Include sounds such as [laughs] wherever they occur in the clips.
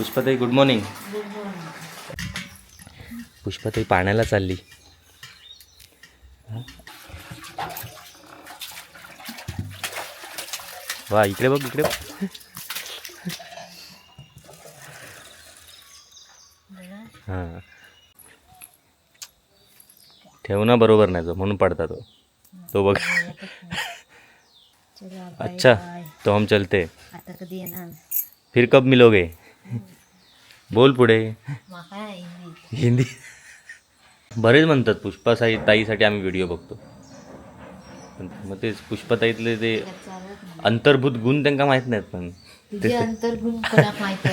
पुष्पाताई good morning पुष्पाताई पाण्याला चालली? वा इकडे बघ इकडे हां. ठेवणं बरोबर नाही तो म्हणून पडता तो. तो बघ. अच्छा. तो हम चलते. आता कधी येणार? फिर कब मिलोगे? बोल पुढे. हिंदी. हिंदी बरेच म्हणतात पुष्पासाई ताईसाठी आम्ही व्हिडिओ बघतो. पण मग तेच पुष्पाताईतले ते अंतर्भूत गुण त्यांना माहीत नाहीत पण. अंतर्गुण माहीत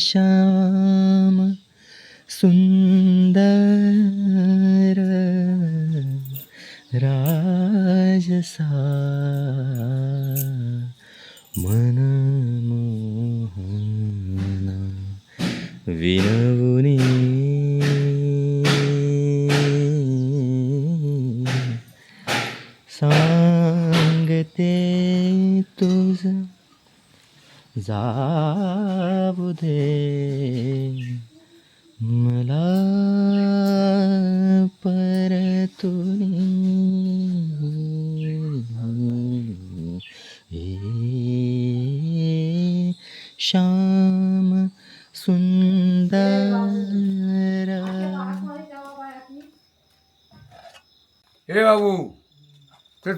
हे श्याम सुंदर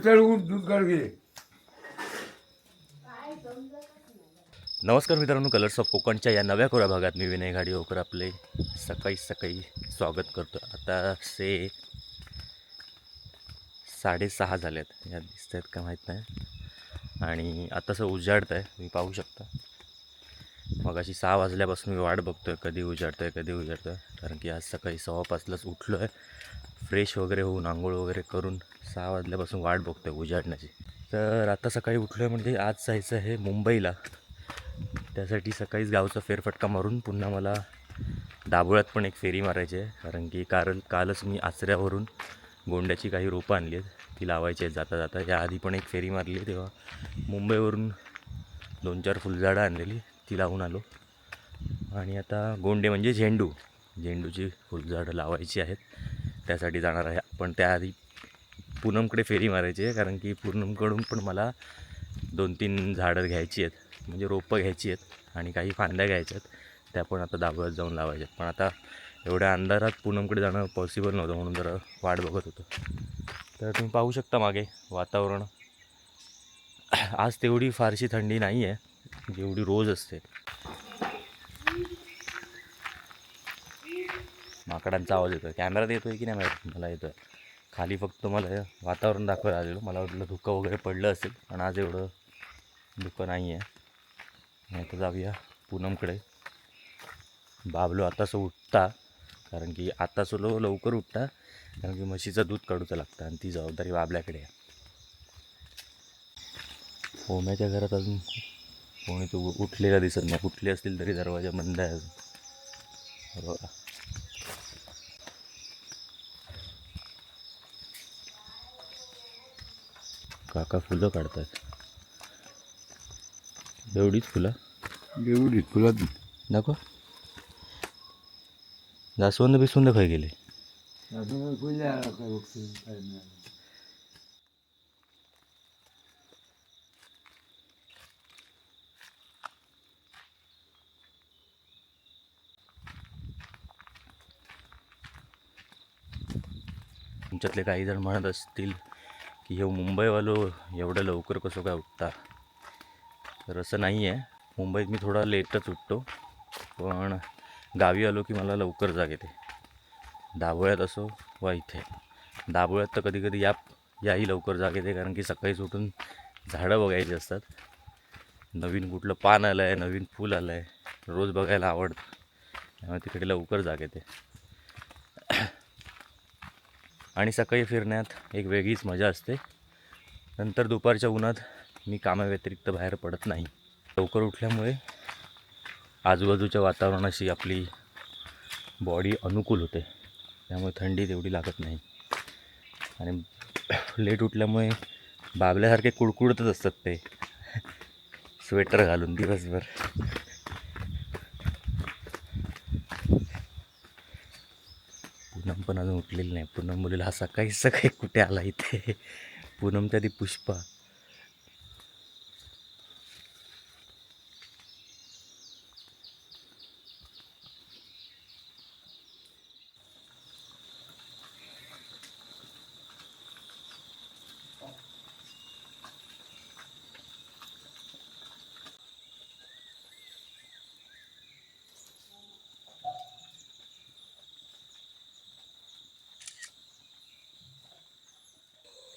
चढवून दूध काढ नमस्कार मित्रांनो कलर्स ऑफ कोकणच्या या नव्या कोरा भागात मी विनय घाडीवकर आपले सकाळी सकाळी स्वागत करतो. आता से साडेसहा झालेत. या दिसत आहेत का माहीत नाही. आणि आतासं उजाडतं आहे तुम्ही पाहू शकता. मग अशी सहा वाजल्यापासून मी वाट बघतो आहे कधी उजाडतं आहे कधी उजाडतं आहे कारण की आज सकाळी सव्वा पाचलाच उठलो आहे फ्रेश वगैरे होऊन आंघोळ वगैरे करून सहा वाजल्यापासून वाट बघतो आहे उजाडण्याची. तर आता सकाळी उठलो आहे म्हणजे आज जायचं आहे मुंबईला. त्यासाठी सकाळीच गावचा फेरफटका मारून पुन्हा मला दाभोळ्यात पण एक फेरी मारायची आहे. कारण की कारण कालच मी आचऱ्यावरून गोंड्याची काही रोपं आणली आहेत. ती लावायची आहेत जाता जाता. या आधी पण एक फेरी मारली तेव्हा मुंबईवरून दोन चार फुलझाडं आणलेली ती लावून आलो. आणि आता गोंडे म्हणजे झेंडू. झेंडूची फुलझाडं लावायची आहेत. त्यासाठी जाणार आहे. पण त्याआधी पूनमकडे फेरी मारायची आहे कारण की पूनमकडून पण मला दोन तीन झाडं घ्यायची आहेत म्हणजे रोपं घ्यायची आहेत आणि काही फांद्या घ्यायच्या आहेत. त्या पण आता दाबळत जाऊन लावायच्या आहेत. पण आता एवढ्या अंधारात पूनमकडे जाणं पॉसिबल नव्हतं म्हणून जरा वाट बघत होतो. तर तुम्ही पाहू शकता मागे वातावरण. आज तेवढी फारशी थंडी नाही आहे जेवढी रोज असते. माकडांचा आवाज येतो कॅमेरात येतो आहे की नाही माहीत? मला येतो आहे खाली फक्त मला वातावरण दाखवायला आलेलं. मला वाटलं धुकं वगैरे पडलं असेल पण आज एवढं धुकं नाही आहे नाही तर जाऊया पूनमकडे. बाबलो आताच उठता कारण की आताच लो लवकर उठता कारण की म्हशीचं दूध काढूचं लागतं आणि ती जबाबदारी बाबल्याकडे आहे. ओम्याच्या घरात अजून कोणी तो उठलेला दिसत नाही. उठले असतील तरी दरवाजा बंद आहे अजून. बरोबर काका फुलं काढतात एवढीच फुलं? एवढी फुलात दाखव. जास्वंद बिस्वंद खाय गेले. तुमच्यातले काही जण म्हणत असतील की हे मुंबईवालो एवढं लवकर कसं काय उठता तर असं नाही आहे मुंबईत मी थोडा लेटच उठतो. पण गावी आलो की मला लवकर जाग येते. दाभोळ्यात असो वा इथे. दाभोळ्यात तर कधी कधी या याही लवकर जाग येते कारण की सकाळीच उठून झाडं बघायची असतात. नवीन कुठलं पान आलं आहे नवीन फूल आलं आहे रोज बघायला आवडतं. त्यामुळे तिकडे लवकर जाग येते. आणि सकाळी फिरण्यात एक वेगळीच मजा असते. नंतर दुपारच्या उन्हात मी कामाव्यतिरिक्त बाहेर पडत नाही. लवकर उठल्यामुळे आजूबाजूच्या वातावरणाशी आपली बॉडी अनुकूल होते. त्यामुळे थंडी तेवढी लागत नाही. आणि लेट उठल्यामुळे बाबल्यासारखे कुडकुडतच असतात ते. स्वेटर घालून दिवसभर. पूनम पण अजून उठलेली नाही. पूनम मुलीला हा सकाळी सकाळी कुठे आला इथे? पूनमच्या ती पुष्पा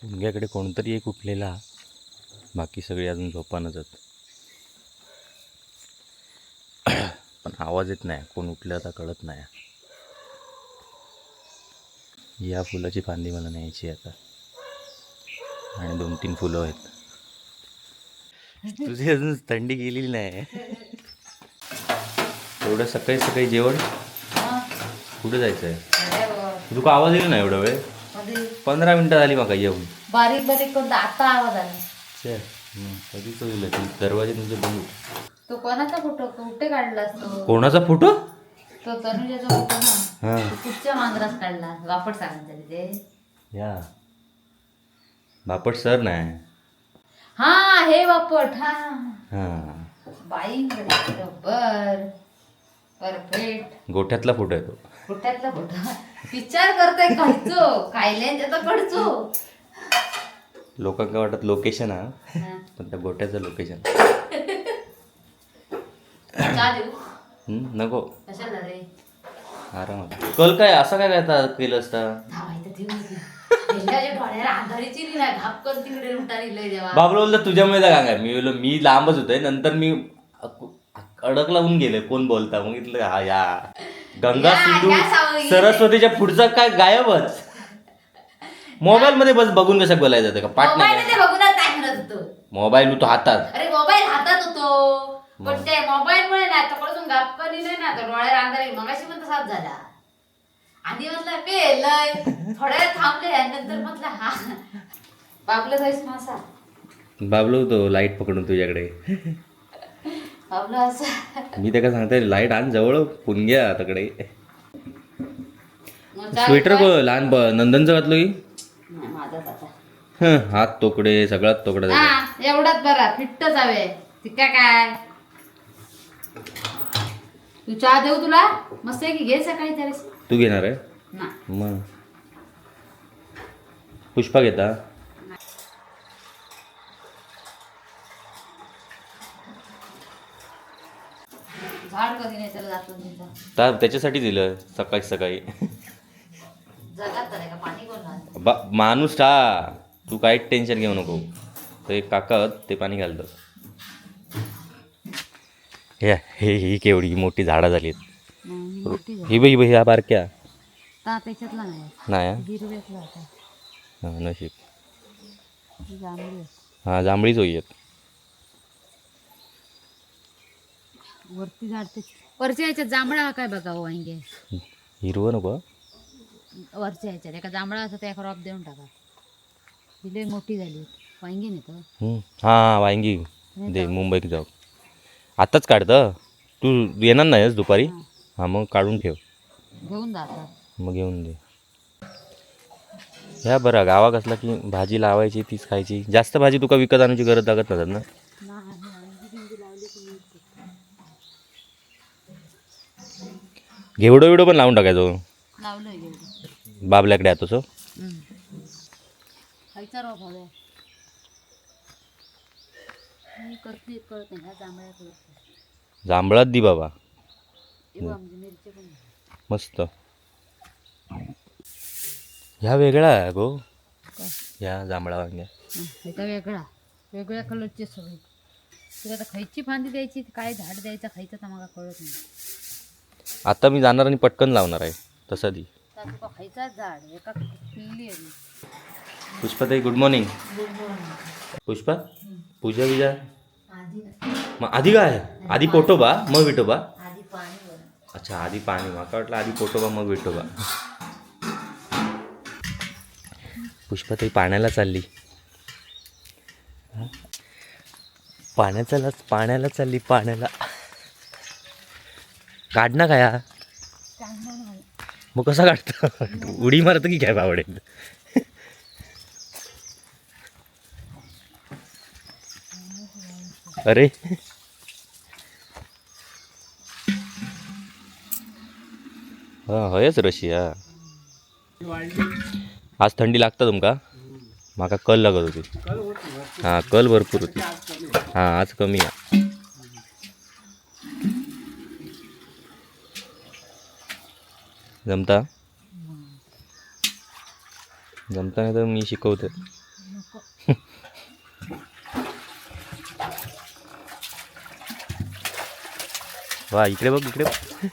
मुलग्याकडे कोणतरी एक उठलेला. बाकी सगळे अजून झोपानच आहेत. पण आवाज येत नाही. कोण उठलं आता कळत नाही. या फुलाची फांदी मला न्यायची आता. आणि दोन तीन फुलं आहेत. तुझी अजून थंडी गेलेली नाही. एवढं सकाळी सकाळी जेवण? कुठे जायचं आहे तुका आवाज येईल ना एवढा वेळ? पंधरा मिनटं झाली मग येऊन. बारीक बारीक कोणता आता आवाज आला. छे, कधीच होईल ते दरवाजे तुझे बघू तो कोणाचा फोटो? कुठे काढलास तो कोणाचा फोटो? तो तनुजाचा फोटो ना. हां. तो कुठच्या मांजरास काढला? वापट सांगायचं ते. या. बापट सर नाही. हा हे वापट हा. हां. बाई बरोबर परफेक्ट. गोठ्यातला फोटो आहे तो. कुठ्यातला फोटो विचार करतोय खायचो. खायले तर कडचो लोकांना वाटत लोकेशन हा. पण त्या गोठ्याचं लोकेशन. देऊ? नको. कशाला रे? आरामात कल काय असं काय काय आता केलं असता धावायचं ठेवून दे. पहिल्याच्या डोळ्याला आधारीची नाही घापकन तिकडे उठारी लय देवा. बाबलो बोलतो तुझ्यामुळे काय मी बोललो मी लांबच होतोय. नंतर मी अक- अडक लावून गेले कोण बोलता? मग इथलं हा या. गंगा या, सिंधू या सावळी. सरस्वतीच्या पुढचा काय गायबच. मोबाईल मध्ये बस बघून कसं बोलायचं जातं का? पाठ मोबाईल नाही मध्ये बघूनच नाही म्हणत होतो. मोबाईल मी तो हातात. अरे मोबाईल हातात होतो. पण ते मोबाईल मुळे नाही तकडून गापकनी नाही ना तर डोळ्याला अंधारी. मगाशी पण तसाच झाला. आणि म्हटलं पेलय थोड्या वेळ थांबले आणि नंतर म्हटलं हा. बाबलं जाईस मासा बाबलो तो लाइट पकडून तुझ्याकडे. बाबलं असं. मी त्याला सांगतोय लाइट आण जवळ पुणग्या तकडे मग चाल स्वेटर काय? ब लहान ब नंदनचं घातलं की? हं, हात तोकडे सगळ्यात तोकडा. हा एवढाच बरा फिट्ट जावे तिका काय? तू चहा देऊ तुला? मस्त आहे की घे सकाळी त्यावेळेस? तू घेणार आहे? ना मग. पुष्पा घेता? झाड कधी नाही त्याला जातो त्याच्यासाठी दिलं सकाळी सकाळी. जगात तर आहे का? पाणी कोण घालतं? बा माणूस टा तू काहीच टेन्शन घेऊ नको. एक काका आहेत, ते पाणी घालतं. हे हे ही केवढी मोठी झाडं झाली ही बाई बाई ह्या बारक्या. ता त्याच्यातला नाही. नाही हा? हिरव्यातला होता हा, नशीब. ती जांभळी आहे. हा जांभळीच होई आहेत. वरती झाड ते वरच्या ह्याच्यात जांभळा हा काय बघा वांगे. हिरवं नको. वरच्या ह्याच्यात एका जांभळा असं त्या क्रॉप देऊन टाका. ही लय मोठी झाली वांगी नाही तर. हं. हा वांगी. दे मुंबईत जाऊ. आत्ताच काढतं तू येणार नाहीस दुपारी? हा. मग काढून ठेव. घेऊन जातात मग घेऊन दे. ह्या बरं गावात असला की भाजी लावायची तीच खायची. जास्त भाजी तुका विकत आणण्याची गरज लागत नसत ना? घेवडं विवडं पण लावून टाकायचो. लावलंय गेलं बाबल्याकडे आहे तसं खायचा रोप हवे मी करते कळत नाही. ह्या जांभळ्या कळत नाही. जांभळात दी बाबा. हे बघ, आमचे मिरची पण आहे. मस्त. ह्या वेगळा आहे गो. ह्या जांभळा वांग्या. हं, ह्याचा वेगळा. वेगळ्या कलरचे सगळे. तुला आता खायची फांदी द्यायची काय झाड द्यायचं खायचं तर मला कळत नाही. आता मी जाणार आणि पटकन लावणार आहे. तसं दी. पुष्पा ताई पुष्पाताई गुड मॉर्निंग पुष्पा पूजा विजा मग आधी काय? आधी पोटोबा मग विठोबा अच्छा आधी पाणी. माका वाटलं आधी पोटोबा मग विठोबा पुष्पा ताई पाण्याला चालली. पाण्याचा पाण्याला चालली पाण्याला. काढ ना काय मग कसा काढतो? उडी मारतो की काय बावडेल? अरे. हां हयच रशिया. आज थंडी लागता तुमका? माका कल लागत होती. हां कल भरपूर होती. हां आज कमी आहे. जमता? जमता नाही तर मी शिकवतो वा इकडे बघ इकडे बघ.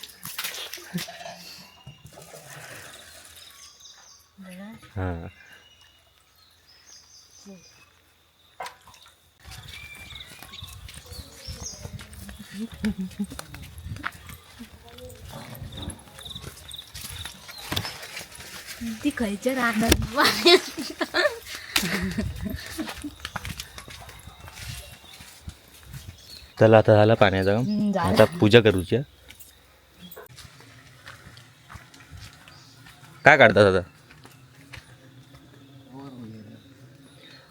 हां. ती खयच्या राहणार. चला आता झाला पाण्याचा. आता पूजा करूची. काय काढतात आता?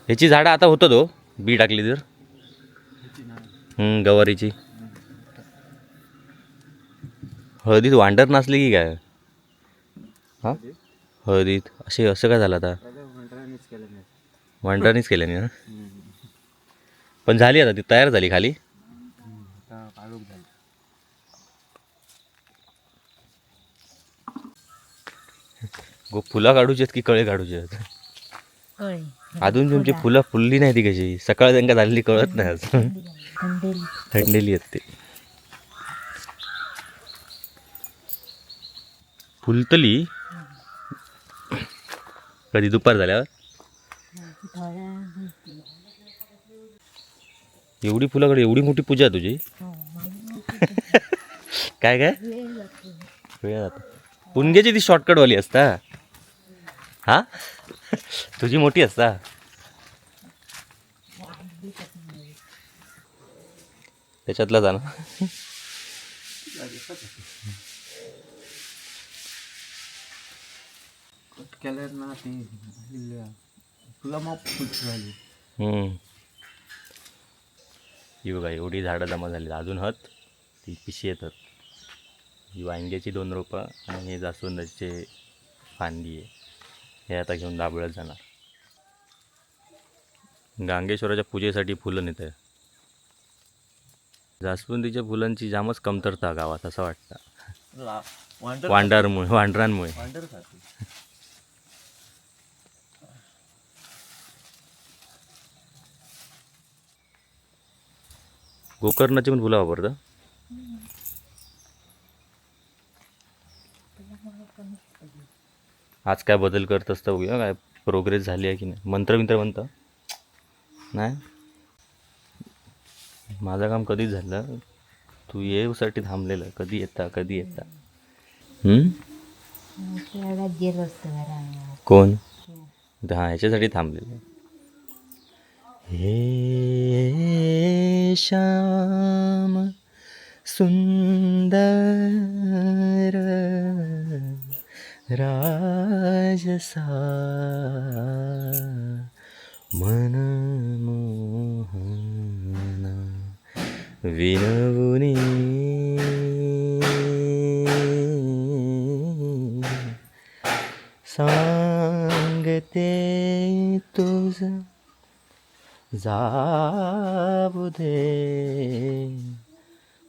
ह्याची झाडं आता होतं तो. बी टाकली तर. हम्म, गवारीची. हळदीत वांडर नसली की काय? हा? हळदीत असे असं काय झालं आता? वांडरानीच केल्याने ना? पण झाली आता ती तयार झाली खाली? गो फुलं काढूची आहेत की कळे काढूचे आहेत? अजून तुमची फुलं. फुलली नाही ती कशी? सकाळ त्यांना झालेली कळत नाही अजून. थंडेली आहेत ते. फुलतली? कधी दुपार झाल्यावर? एवढी फुलाकडे एवढी मोठी पूजा तुझी? [laughs] काय काय? वेळ जातो. पुणग्याची ती शॉर्टकटवाली असता? हा? [laughs] तुझी मोठी असता? त्याच्यातला जाणं [laughs] ना केल्यात ना ती तुला मग फुट झाली. हम्म. ही बघा एवढी झाडं जमा झाली अजून हत ती पिशी येतात. ही वांग्याची दोन रोपं आणि हे जास्वंदाचे फांदी आहे. हे आता घेऊन दाबळत जाणार. गांगेश्वराच्या पूजेसाठी फुलं नेत आहे. जास्वंदीच्या फुलांची जामच कमतरता गावात असं वाटतं. वांडारमुळे वांडरांमुळे. गोकर्णाची पण फुलं वापरतं? आज काय बदल करत असतं बघूया काय प्रोग्रेस झाली आहे की नाही? मंत्र बिंत्र म्हणतं? नाही? माझं काम कधीच झालं. तू येऊसाठी थांबलेलं कधी येता कधी येता? कोण? हां ह्याच्यासाठी थांबलेलं. श्याम सुंदर राजसा मनमोहना विनवुनी सांगते तुझ जाऊ दे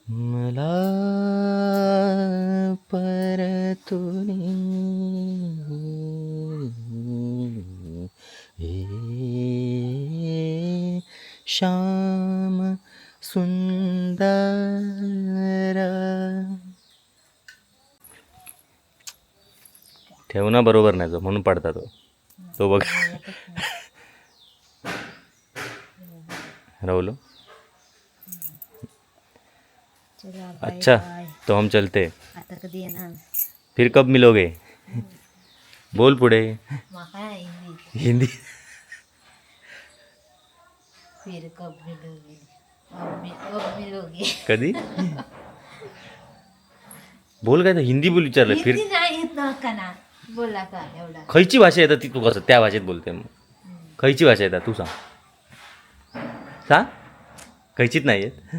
मला परतुनी हे श्याम सुंदर. ठेवना बरोबर नाही तो म्हणून पडता तो. तो बघ. राहुलो। अच्छा. तो हम चलते। फिर कब मिलोगे? बोल पुढे। हिंदी. फिर कब मिलोगे? अब मिलोगे? कधी? बोल काय ते हिंदी बोल विचारलं फिर बोला का एवढा. खयची भाषा येतात ती तू कसं त्या भाषेत बोलते. मग खयची भाषा येतात तू सांग. सांग खयचीच नाही येत.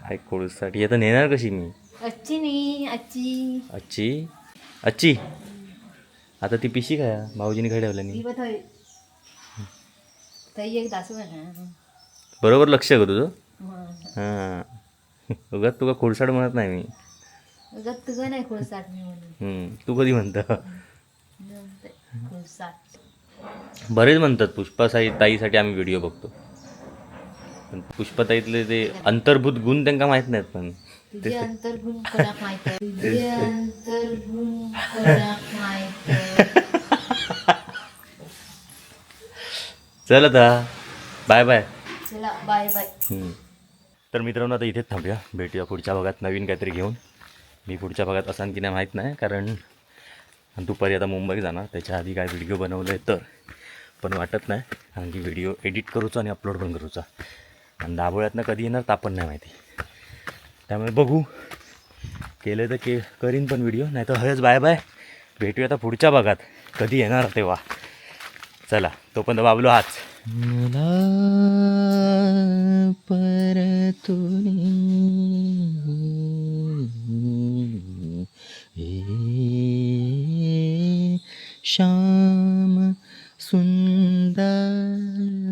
काय कोळसाठी? येतं नेणार कशी मी? अच्छी नाही अच्छी अच्छी अच्छी आता ती पिशी काय भाऊजीने काय ठेवलं थंय थंय एक बरोबर लक्ष का तुझं? मग हां. उगाच तुका खोडसाड म्हणत नाही मी. उगाच तुझं नाही खुळसाट मी म्हणून. तू कधी म्हणतं? बरेच म्हणतात पुष्पासाई ताईसाठी आम्ही व्हिडिओ बघतो. पण पुष्पाताईतले ते अंतर्भूत गुण त्यांना माहीत नाहीत पण. तुझे अंतर्गुण कोणाक माहीत आहे तुझे अंतर्गुण कोणाक माहीत आहे? चल आता. Bye bye. चला बाय बाय. हम्म. तर मित्रांनो आता इथेच थांबूया. भेटूया पुढच्या भागात नवीन काहीतरी घेऊन. मी पुढच्या भागात असाल की नाही माहीत नाही कारण दुपारी आता मुंबई जाणार. त्याच्या आधी काय व्हिडिओ बनवलं आहे तर पण वाटत नाही. कारण की व्हिडिओ एडिट करूचा आणि अपलोड पण करूचा. आणि दाबोळ्यातनं कधी येणार तापण नाही माहिती. त्यामुळे बघू. केलं तर के करीन पण व्हिडिओ नाही तर हळच बाय बाय भेटूया आता पुढच्या भागात. कधी येणार तेव्हा. चला तो पण बाबलो हाच. मला श्याम सुंदर.